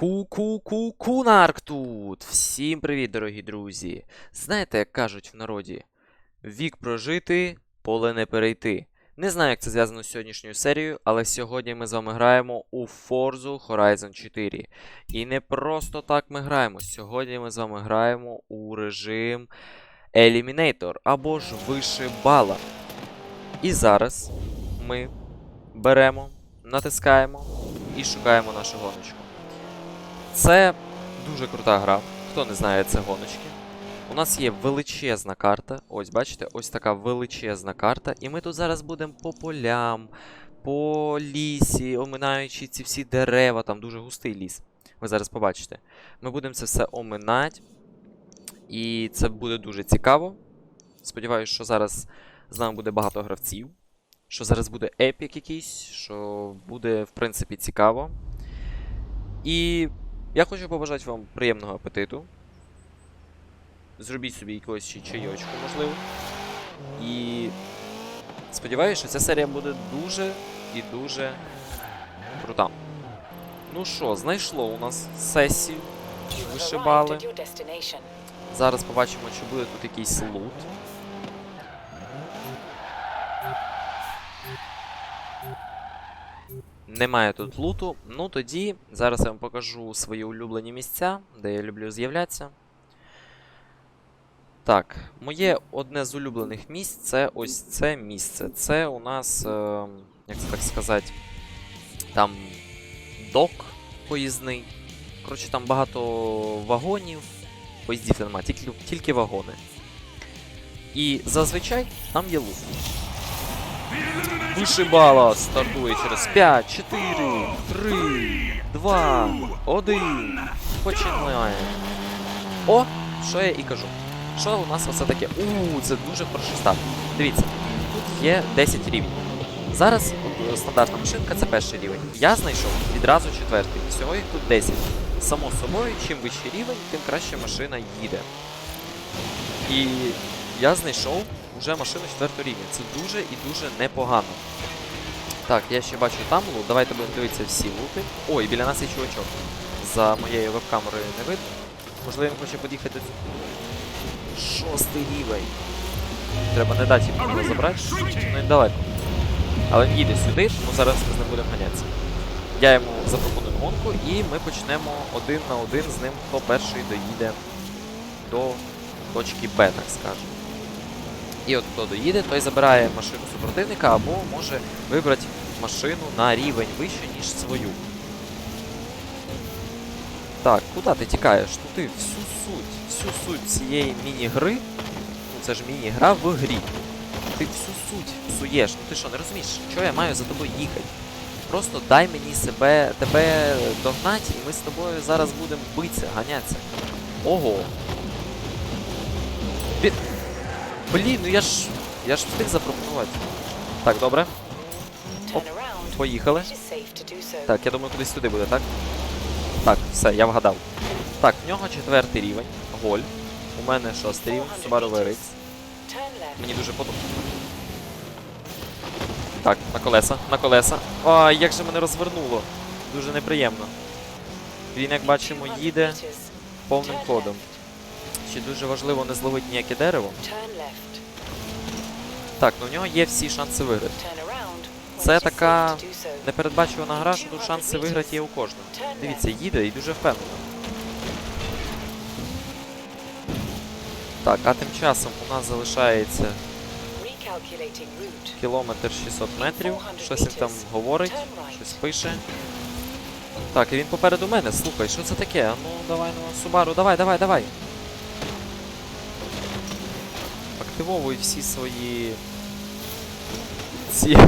Ку-ку-ку-кунарк тут! Всім привіт, дорогі друзі! Знаєте, як кажуть в народі, вік прожити, поле не перейти. Не знаю, як це зв'язано з сьогоднішньою серією, але сьогодні ми з вами граємо у Forza Horizon 4. І не просто так ми граємо. Сьогодні ми з вами граємо у режим Eliminator або ж вишибала. І зараз ми беремо, натискаємо і шукаємо нашу гоночку. Це дуже крута гра. Хто не знає, це гоночки. У нас є величезна карта. Ось, бачите, ось така величезна карта. І ми тут зараз будемо по полям, по лісі, оминаючи ці всі дерева, там дуже густий ліс. Ви зараз побачите. Ми будемо це все оминати. І це буде дуже цікаво. Сподіваюсь, що зараз з нами буде багато гравців. Що зараз буде епік якийсь, що буде, в принципі, цікаво. І я хочу побажати вам приємного апетиту. Зробіть собі якогось ще чайочку, можливо. І сподіваюся, що ця серія буде дуже і дуже крута. Ну що, знайшло у нас сесію. Вишибали. Зараз побачимо, чи буде тут якийсь лут. Немає тут луту. Ну тоді зараз я вам покажу свої улюблені місця, де я люблю з'являтися. Так, моє одне з улюблених місць це ось це місце. Це у нас, е, як це так сказати, там док поїзний. Коротше, там багато вагонів. Поїздів немає, тільки, тільки вагони. І зазвичай там є лут. Вишибала стартує через 5, 4, 3, 2, 1. Починаємо. О, що я і кажу. Що у нас оце таке? У, це дуже хороший старт. Дивіться, тут є 10 рівнів. Зараз е, стандартна машинка це перший рівень. Я знайшов відразу четвертий. Всього їх тут 10. Само собою, чим вищий рівень, тим краще машина їде. І я знайшов уже машину 4 рівня. Це дуже і дуже непогано. Так, я ще бачу там лут. Давайте будемо дивитися всі лути. Ой, біля нас є чувачок. За моєю веб-камерою не видно. Можливо, він хоче під'їхати Шостий рівень. Треба не дати йому його забрати. Ну він далеко. Але він їде сюди, тому зараз ми з ним будемо ганятися. Я йому запропоную гонку і ми почнемо один на один з ним, хто перший доїде до точки Б, так скажемо. І от хто доїде, той забирає машину супротивника або може вибрати машину на рівень вище, ніж свою. Так, куди ти тікаєш? Ну ти всю суть, всю суть цієї міні-гри. Ну це ж міні-гра в грі. Ти всю суть псуєш. Ну ти що, не розумієш, що я маю за тобою їхати? Просто дай мені себе, тебе догнати, і ми з тобою зараз будемо битися, ганятися. Ого. Бі... Блін, ну я ж. Я ж встиг запропонувати. Так, добре. Оп, поїхали. Так, я думаю, кудись туди буде, так? Так, все, я вгадав. Так, в нього четвертий рівень. Голь. У мене шостий рівень, Subaru VRX. Мені дуже подобається. Так, на колеса, на колеса. Ай, як же мене розвернуло. Дуже неприємно. Він, як бачимо, їде повним ходом. Ще дуже важливо не зловити ніяке дерево. Так, ну в нього є всі шанси виграти. Це така Непередбачувана гра, що тут шанси виграти є у кожного. Дивіться, їде і дуже впевнено. Так, а тим часом у нас залишається кілометр 600 метрів. Щось він там говорить, щось пише. Так, і він попереду мене. Слухай, що це таке? А ну давай, ну, Субару, давай, давай, давай. Активовуй всі свої. Ці.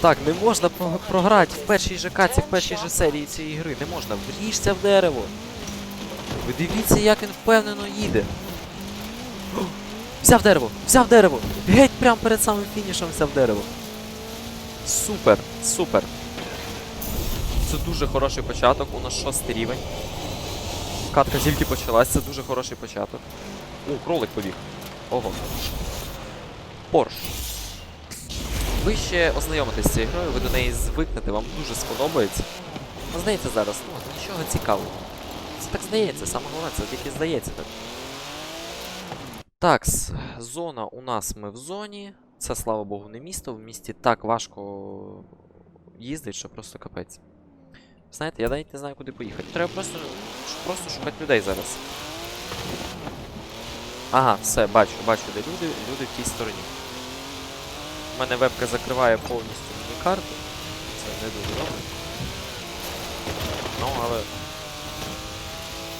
Так, не можна програти в першій же каці, в першій же серії цієї гри. Не можна. Вріжся в дерево. Ви дивіться, як він впевнено їде. Взяв дерево! Взяв дерево! Геть прямо перед самим фінішем взяв дерево. Супер, супер. Це дуже хороший початок. У нас шостий рівень. Катка тільки почалась, це дуже хороший початок. О, кролик побіг. Ого. Порш. Ви ще ознайомитесь з цією грою, ви до неї звикнете, вам дуже сподобається. Ну, здається зараз, ну, нічого цікавого. Це так здається, саме головне, це тільки здається так. Так, зона у нас ми в зоні. Це, слава Богу, не місто. В місті так важко їздить, що просто капець. Знаєте, я навіть не знаю, куди поїхати. Треба просто, просто шукати людей зараз. Ага, все, бачу, бачу, де люди, люди в тій стороні. У мене вебка закриває повністю мені карту. Це не дуже добре. Ну, але.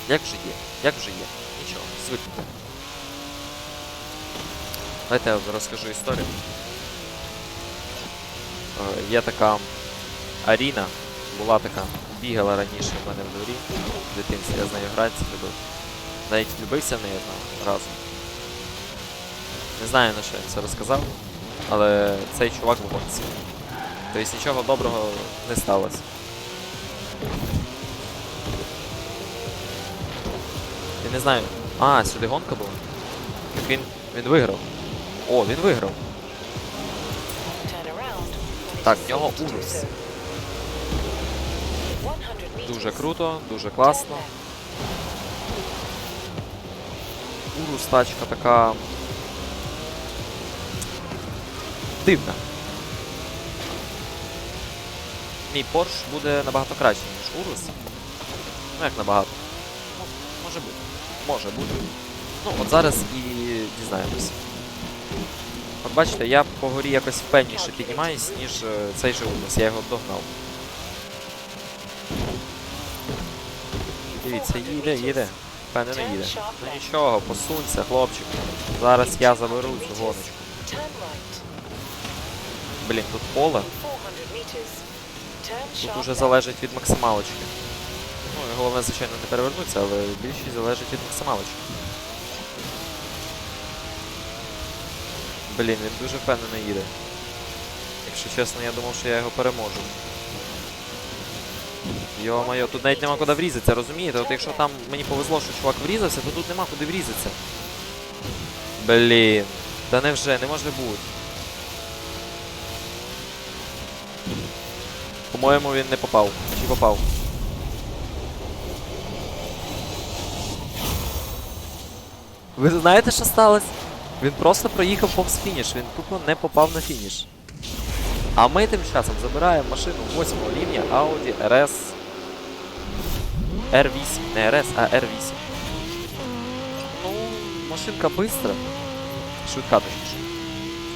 Як же є? Як же є? Нічого, звикнути. Давайте я розкажу історію. Е, Є така Аріна, була така, бігала раніше в мене в дворі. В дитинстві я з нею гратися любив. Навіть влюбився в неї одного разу. Не знаю на що він це розказав, але цей чувак в гонці. Тобто нічого доброго не сталося. Я не знаю. А, сюди гонка була? Так він. він виграв. О, він виграв. Так, в нього урус. Дуже круто, дуже класно. Урус тачка така. Дивна. Мій Порш буде набагато кращий, ніж Урус. Ну як набагато. Ну, може бути. Може бути. Ну, от зараз і дізнаємось. От бачите, я по горі якось впевніше піднімаюсь, ніж е, цей же Урус. Я його догнав. Дивіться, їде, їде. Впевнено їде. Ну нічого, посунься, хлопчик. Зараз я заберу цю гоночку. Блін, тут поле. 400 meters. Turn Тут уже залежить від максималочки. Ну, головне, звичайно, не перевернутися, але більшість залежить від максималочки. Блін, він дуже впевнено їде. Якщо чесно, я думав, що я його переможу. Йо-моє, тут навіть нема куди врізатися, розумієте? От якщо там мені повезло, що чувак врізався, то тут нема куди врізатися. Блін. Та невже, не може бути. По-моєму, він не попав. Чи попав? Ви знаєте, що сталося? Він просто проїхав повз фініш, він тупо не попав на фініш. А ми тим часом забираємо машину 8 рівня Audi RS R8. Не RS, а R8. Ну, машинка бистра. Швидка точніше.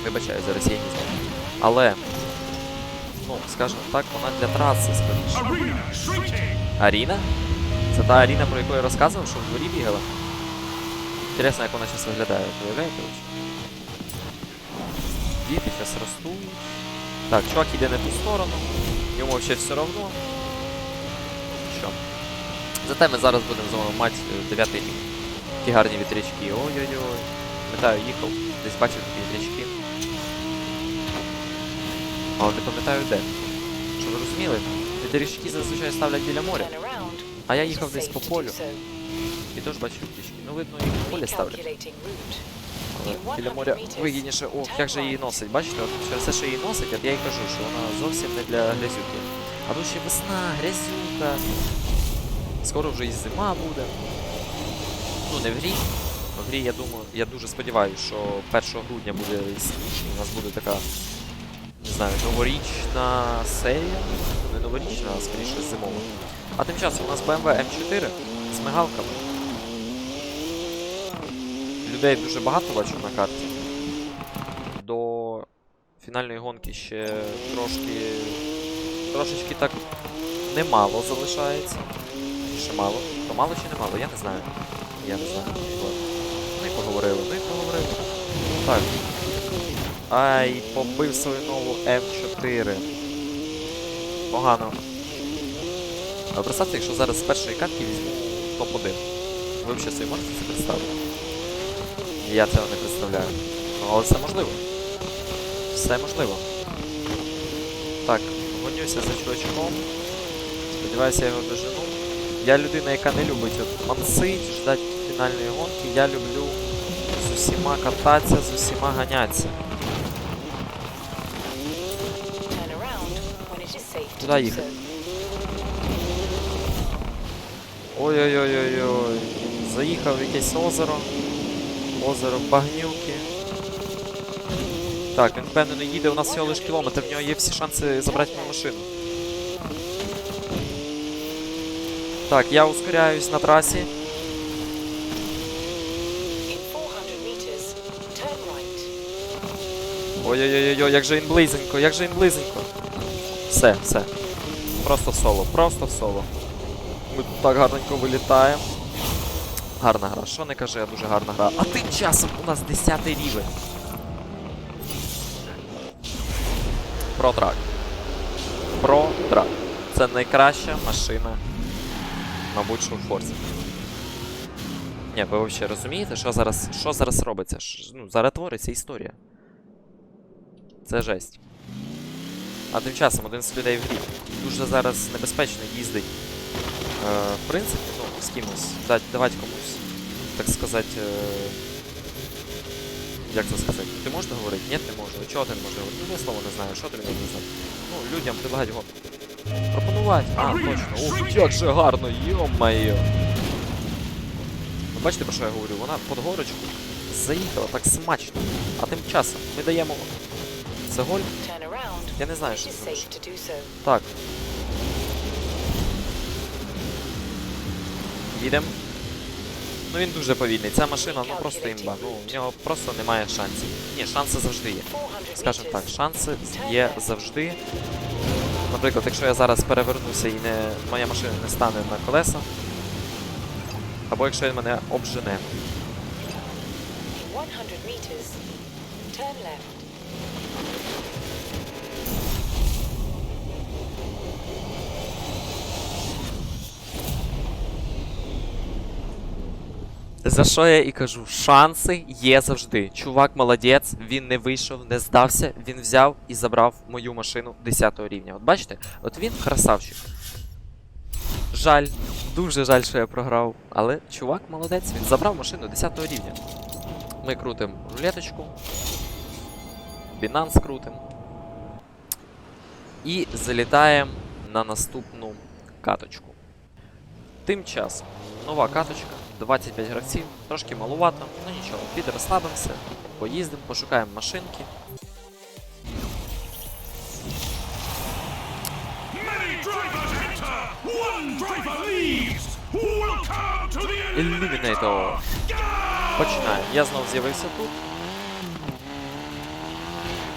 Вибачаю за росіянізм. Але, ну, скажімо так, вона для траси скоріше. Аріна? Це та Аріна, про яку я розказував, що в дворі бігала. Інтересно, як вона зараз виглядає, уявляєте? Діти зараз ростуть. Так, чувак іде не ту сторону. Йому взагалі все одно. Що? Зате ми зараз будемо з вами мати е, дев'ятий рік. Такі гарні вітрячки. Ой-ой-ой. Пам'ятаю, їхав, десь бачив такі вітрячки. Але не пам'ятаю де. Щоб ви розуміли, вітрячки зазвичай ставлять біля моря. А я їхав десь по полю. І теж бачив птички. Ну, видно, їх в полі ставлять. Біля моря вигідніше. Ох, як же її носить. Бачите, от через те, що її носить, я і кажу, що вона зовсім не для грязюки. А тут ще весна, грязюка. Скоро вже і зима буде. Ну, не в грі. В грі, я думаю, я дуже сподіваюся, що 1 грудня буде сніж, і у нас буде така, знаю, новорічна серія. Не новорічна, а скоріше зимова. А тим часом у нас BMW M4 з мигалками. Людей дуже багато бачу на карті. До фінальної гонки ще трошки. Трошечки так немало залишається. Ще мало. То мало чи не мало, я не знаю. Я не знаю. Ну поговорили, ну поговорили. Так. Ай, побив свою нову М4. Погано. А представте, якщо зараз з першої катки візьму топ-1. Ви взагалі собі можете це представити? Я цього не представляю. Але це можливо. Все можливо. Так, гонюся за чувачком. Сподіваюся, я його дожену. Я людина, яка не любить мансить, ждать фінальної гонки. Я люблю з усіма кататися, з усіма ганятися. Do їхати? Ой-ой-ой-ой-ой. Заїхав в якесь озеро. Озеро Багнюки. Так, він впевнено їде, у нас всього лиш кілометр, в нього є всі шанси забрати мою машину. Так, я ускоряюсь на трасі. In 400 meters, turn right. Ой-ой-ой, як же він близенько, як же він близенько. Все, все. Просто в соло, просто в соло. Ми тут так гарненько вилітаємо. Гарна гра, що не кажи, а дуже гарна гра. А тим часом у нас 10 рівень. Протрак. Протрак. Це найкраща машина, мабуть, що в Форзі. Ні, ви взагалі розумієте, що зараз, що зараз робиться? Ш- Ну, зараз твориться історія. Це жесть. А тим часом один з людей в грі дуже зараз небезпечно їздить. Е, в принципі, ну, з кимось. Дать, давати комусь, так сказати. Е, як це сказати? Ти можеш говорити? Ні, не можу. Чого ти не можеш говорити? Ну, я слово не знаю, що тобі не знати. Ну, людям предлагати гонку. Пропонувати. А, точно. Ух, як же гарно, йо-моє. Ви бачите, про що я говорю? Вона під горочку заїхала так смачно. А тим часом ми даємо це голь. Я не знаю, що це. Так. Їдемо. Ну він дуже повільний. Ця машина, ну просто імба. Ну, в нього просто немає шансів. Ні, шанси завжди є. 400 Скажімо так, шанси є завжди. Наприклад, якщо я зараз перевернуся і не, моя машина не стане на колеса. Або якщо він мене обжене. 100 meters, turn left. За що я і кажу, шанси є завжди. Чувак молодець, він не вийшов, не здався, він взяв і забрав мою машину 10 рівня. От бачите, от він красавчик. Жаль, дуже жаль, що я програв. Але чувак молодець, він забрав машину 10 рівня. Ми крутимо рулеточку. Binance крутимо. І залітаємо на наступну каточку. Тим часом, нова каточка, 25 гравців, трошки малувато, ну нічого, підрозслабимося, поїздимо, пошукаємо машинки. Eliminator. Починаємо. Я знов з'явився тут.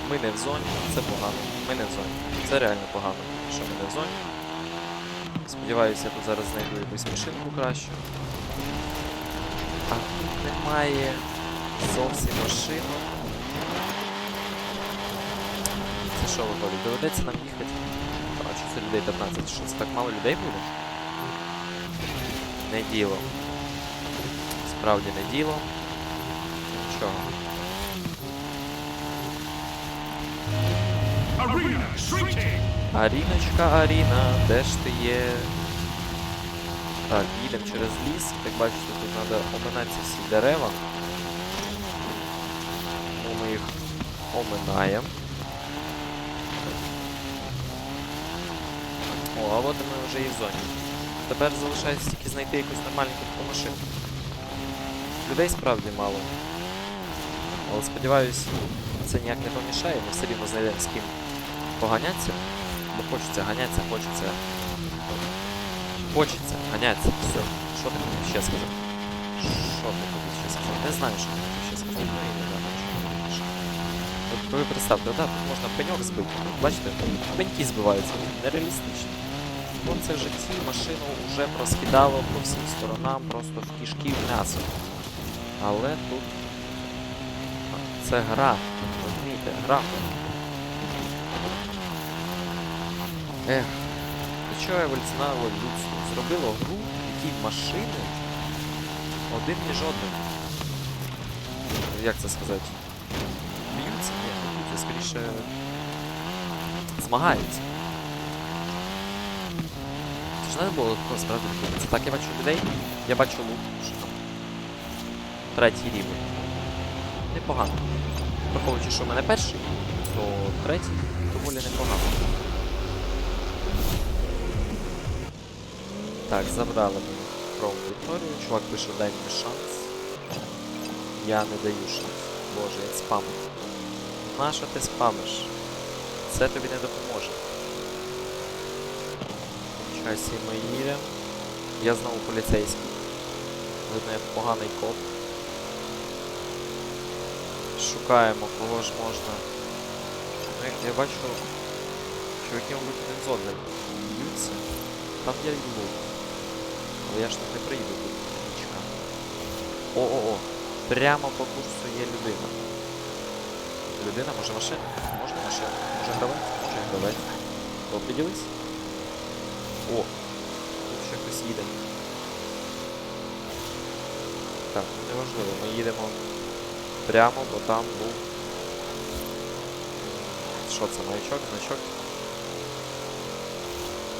Ми не в зоні, це погано. Ми не в зоні. Це реально погано, що ми не в зоні. Сподіваюся, я тут зараз знайду якусь машинку кращу. А тут немає зовсім машинок. Це що виходить? Доведеться нам їхати. А що це людей 15? Що це так мало людей буде? Не діло. Справді не діло. Нічого. arena shrinking. Аріночка, Аріна, де ж ти є? Так, їдемо через ліс. Як бачите, тут треба оминати всі дерева. Ну, ми їх оминаємо. О, а от ми вже і в зоні. Тепер залишається тільки знайти якусь нормальненьку таку машину. Людей справді мало. Але сподіваюсь, це ніяк не помішає, ми все рівно знайдемо з ким поганятися. Бо хочеться ганятися, хочеться. Хочеться ганятися. Все. Що ти хотів ще сказати? Що ти хотів ще сказати? Не знаю, що ти хотів ще сказати. Ну хотів ви представте, тут можна пеньок збити. Бачите, пеньки збиваються. Нереалістично. Вон це в житті машину вже розкидало по всім сторонам, просто в кишки в м'ясо. Але тут це гра. Розумієте, гра. Ех, до чого еволюціонувало людство? Зробило гру, в якій машини один між одним. Як це сказати? Б'ються? Ні, б'ються, скоріше змагаються. Це ж не було справді. Це так я бачу людей, я бачу лук, що там третій рівень. Непогано. Враховуючи, що в мене перший, то третій доволі непогано. Так, забрали ми Chrome Victoria. Чувак пише, дай мені шанс. Я не даю шанс. Боже, він спамить. Нащо ти спамиш? Це тобі не допоможе. Часі ми. Я знову поліцейський. Видно, я поганий коп. Шукаємо, кого ж можна. Ну, я- я бачу, чуваки, мабуть, один з одним б'ються. Там я йду. Але я ж тут не приїду тут нічка. О-о-о. Прямо по курсу є людина. Людина, може машина? Можна машина? Може гравець? Може гравець. Оприділись? О! Тут ще хтось їде. Так, ну неважливо, ми їдемо прямо, бо там був. Що це, маячок, значок?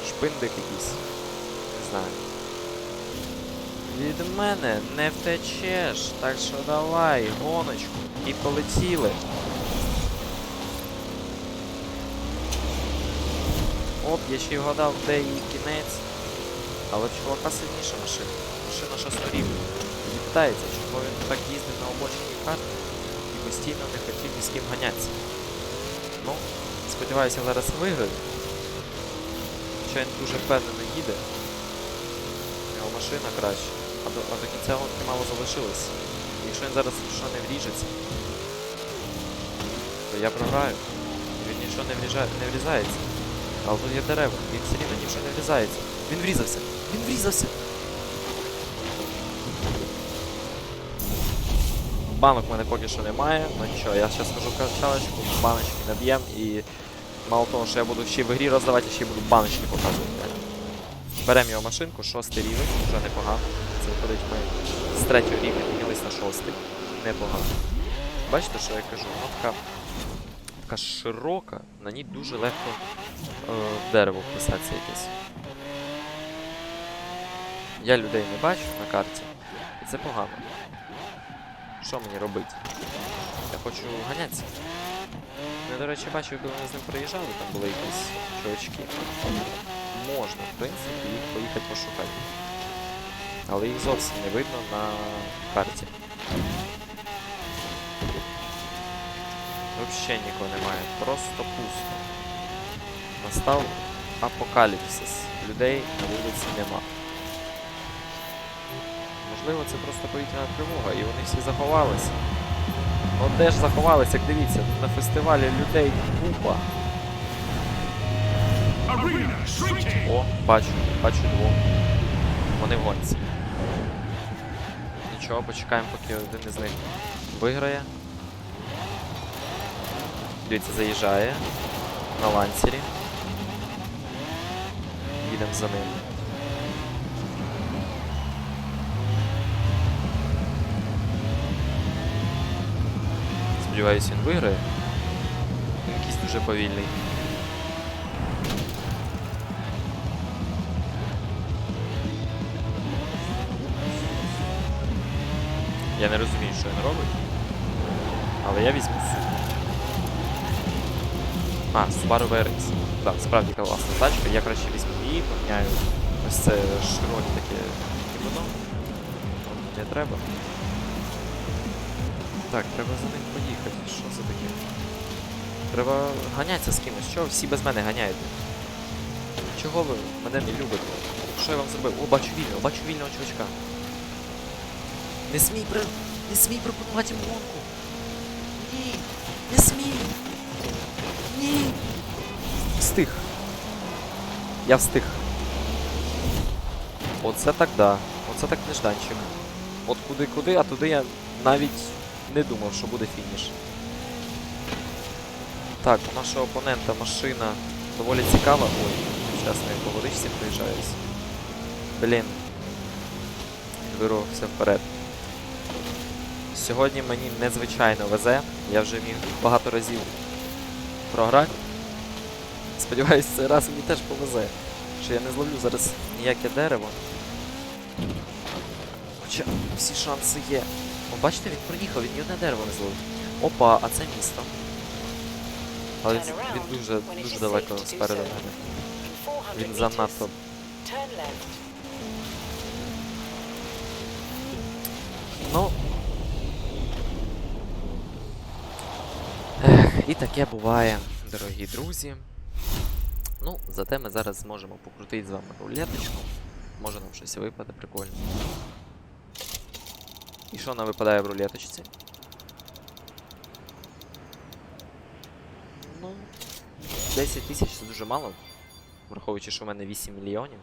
Шпиндик якийсь. Не знаю. Від мене не втечеш, так що давай, гоночку, і полетіли. Оп, я ще й вгадав, де її кінець. Але в чувака сильніша машина. Машина шесторівня. Вітається, чого він так їздив на обочині карти і постійно не хотів ні з ким ганятися. Ну, сподіваюся, зараз виграю. Хоча він дуже впевнено їде. У нього машина краща. А до, а до кінця гонки мало залишилось. Якщо він зараз що не вріжеться, то я програю. Він нічого не, вріжа... не врізається. Але тут є дерева, він все рівно нічого не врізається. Він врізався! Він врізався! Банок в мене поки що немає. Ну нічого, я зараз скажу качалочку, баночки наб'єм і мало того, що я буду ще в грі роздавати, ще й буду баночки показувати. Беремо його машинку, шостий рівень, вже непогано. Це виходить ми з третього рівня піднялись на шостий. Непогано. Бачите, що я кажу? Вона така, така широка, на ній дуже легко е, дерево вписатися якесь. Я людей не бачу на карті, і це погано. Що мені робити? Я хочу ганятися. Я, до речі, бачив, коли ми з ним приїжджали, там були якісь чувачки. Можна, в принципі, їх поїхати пошукати. Але їх зовсім не видно на карті. Взагалі нікого немає, просто пусто. Настав апокаліпсис. Людей на вулиці нема. Можливо, це просто повітряна тривога, і вони всі заховалися. Ну де ж заховалися, як дивіться, тут на фестивалі людей купа. О, бачу, бачу двох. Вони в гонці. Нічого, почекаємо, поки один із них виграє. Дивіться, заїжджає на лансері. Їдемо за ним. Сподіваюсь, він виграє. Він якийсь дуже повільний. Я не розумію, що він робить. Але я візьму цю. А, Subaru VRX. Так, справді класна тачка. Я краще візьму її, поміняю. Ось це широке таке кімоно. Не треба. Так, треба за ним поїхати. Що це таке? Треба ганятися з кимось. Чого всі без мене ганяєте? Чого ви мене не любите? Що я вам зробив? О, бачу вільного, бачу вільного чувачка. Не смій при... Не смій пропонувати йому гонку. Ні, не смій. Ні. Встиг. Я встиг. Оце так да. Оце так нежданчик. От куди-куди, а туди я навіть не думав, що буде фініш. Так, у нашого опонента машина доволі цікава. Ой, зараз не по водичці приїжджаюсь. Блін. Вирвався вперед. Сьогодні мені незвичайно везе. Я вже міг багато разів програти. Сподіваюсь, цей раз мені теж повезе. Що я не зловлю зараз ніяке дерево. Хоча всі шанси є. О, бачите, він проїхав, він ні одне дерево не зловив. Опа, а це місто. Але він, він дуже, дуже далеко спереду мене. Він занадто. Ну. Ех, і таке буває, дорогі друзі. Ну, зате ми зараз зможемо покрутити з вами рулеточку. Може нам щось випаде прикольно. І що нам випадає в рулеточці? Ну, 10 тисяч це дуже мало, враховуючи, що в мене 8 мільйонів.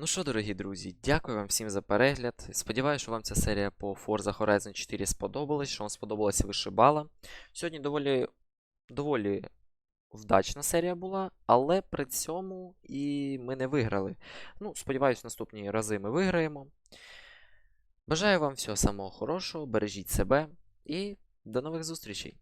Ну що, дорогі друзі, дякую вам всім за перегляд. Сподіваюся, що вам ця серія по Forza Horizon 4 сподобалась, що вам сподобалася вишибала. Сьогодні доволі, доволі вдачна серія була, але при цьому і ми не виграли. Ну, сподіваюсь, наступні рази ми виграємо. Бажаю вам всього самого хорошого, бережіть себе і до нових зустрічей!